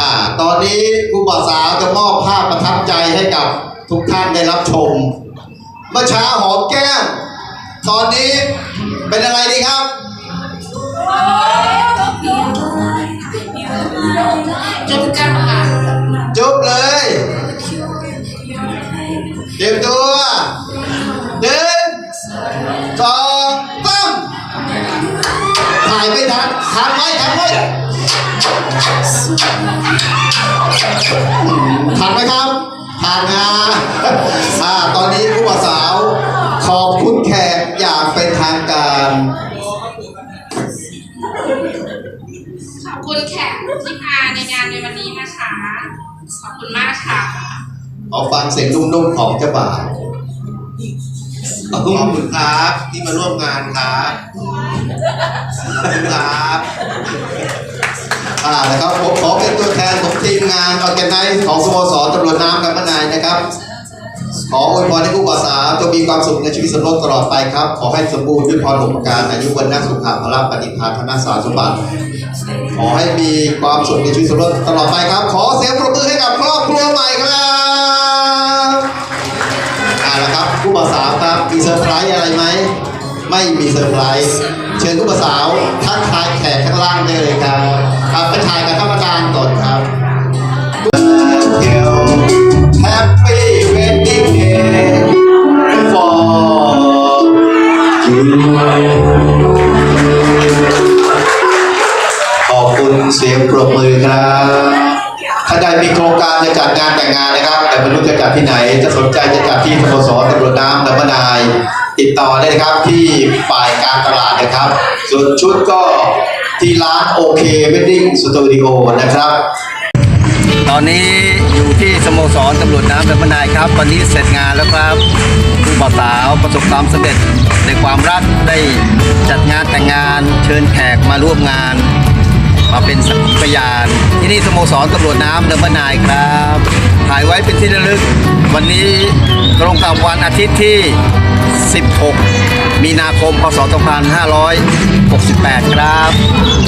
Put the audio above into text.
อ่าตอนนี้ครูบ่าวสาวจะมอบภาพประทับใจให้กับทุกท่านได้รับชม เมื่อเช้าหอมแก้ม ตอนนี้เป็นอะไรดีครับ จุดกันค่ะจุบเลยเตรียมตัวหนึ่งสองสามถ่ายไม่ทันทันไหมทันไหม ทันไหมครับทันนะอ่าตอนนี้ผู้บ่าวสาว ขอบคุณแขกอย่างเป็นทางการขอบคุณแขกที่มาในงานในวันนี้นะคะขอบคุณมากค่ะขอฟังเสียงนุ่มๆของเจ้าบ่าวขอบคุณครับที่มาร่วมงานครับขอบคุณครับ อ่านะครับผมขอเป็นตัวแทนของทีมงานออแกไนซ์ของสโมสรตำรวจน้ำกำมะนายนะครับ ขออวยพรให้ผู้บ่าวสาวจงมีความสุขในชีวิตสมรสตลอดไปครับ ขอให้สมบูรณ์ด้วยพรอุปการอายุวันนัสุขะพละปฏิภาณธนสารสมบัติ ขอให้มีความสุขในชีวิตสมรสตลอดไปครับ ขอเสียงปรบมือให้กับครอบครัวใหม่ครับอ่าละครับผู้บ่าวสาวครับมีเซอร์ไพรส์อะไรไหมไม่มีเซอร์ไพรส์เชิญผู้บ่าวสาวทักทายแขกข้างล่างได้เลยครับ ครับไปถ่ายกับท่านประธานก่อนครับ Happy wedding day for you ขอบคุณเสียงปรบมือครับถ้าใดมีโครงการจะจัดงานแต่งงานนะครับ แต่ไม่รู้จะจัดที่ไหน จะสนใจจะจัดที่สโมสรตำรวจน้ำน้ำนาย ติดต่อได้นะครับที่ฝ่ายการตลาดนะครับ ส่วนชุดก็ ที่ร้านโอเคเวดดิ้งสตูดิโอนะครับ ตอนนี้อยู่ที่สโมสรตำรวจน้ำแบบมนายครับวันนี้เสร็จงานแล้วครับผู้บ่าวสาวประสบความสำเร็จในความรักได้จัดงานแต่งงานเชิญแขกมาร่วมงาน มาเป็นสักพยาน ที่นี่สโมสรตำรวจน้ำเดมนายครับถ่ายไว้เป็นที่ระลึก วันนี้ตรงกับวันอาทิตย์ที่ 16 มีนาคม พศ 28ครับ